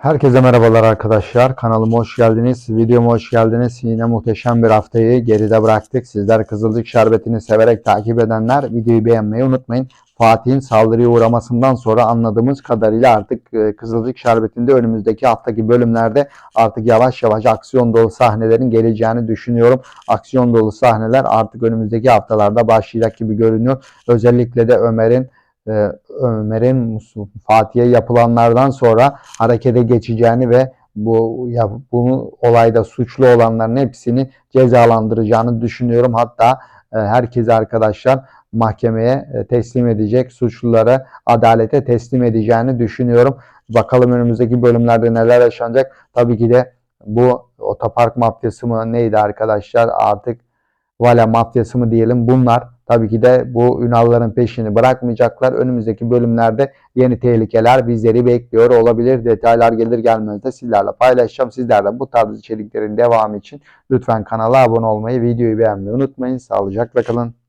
Herkese merhabalar arkadaşlar. Kanalıma hoş geldiniz. Videoma hoş geldiniz. Yine muhteşem bir haftayı geride bıraktık. Sizler Kızılcık Şerbeti'ni severek takip edenler videoyu beğenmeyi unutmayın. Fatih'in saldırıya uğramasından sonra anladığımız kadarıyla artık e, Kızılcık Şerbeti'nde önümüzdeki haftaki bölümlerde artık yavaş yavaş aksiyon dolu sahnelerin geleceğini düşünüyorum. Aksiyon dolu sahneler artık önümüzdeki haftalarda başlayacak gibi görünüyor. Özellikle de Ömer'in e, Ömer'in Fatih'e yapılanlardan sonra harekete geçeceğini ve bu ya bunu olayda suçlu olanların hepsini cezalandıracağını düşünüyorum. Hatta e, herkese arkadaşlar mahkemeye e, teslim edecek, suçluları adalete teslim edeceğini düşünüyorum. Bakalım önümüzdeki bölümlerde neler yaşanacak. Tabii ki de bu otopark mafyası mı neydi arkadaşlar artık Vale mafyası mı diyelim bunlar tabii ki de bu Ünalların peşini bırakmayacaklar. Önümüzdeki bölümlerde yeni tehlikeler bizleri bekliyor olabilir. Detaylar gelir gelmez de sizlerle paylaşacağım. Sizler de bu tarz içeriklerin devamı için lütfen kanala abone olmayı, videoyu beğenmeyi unutmayın. Sağlıcakla kalın.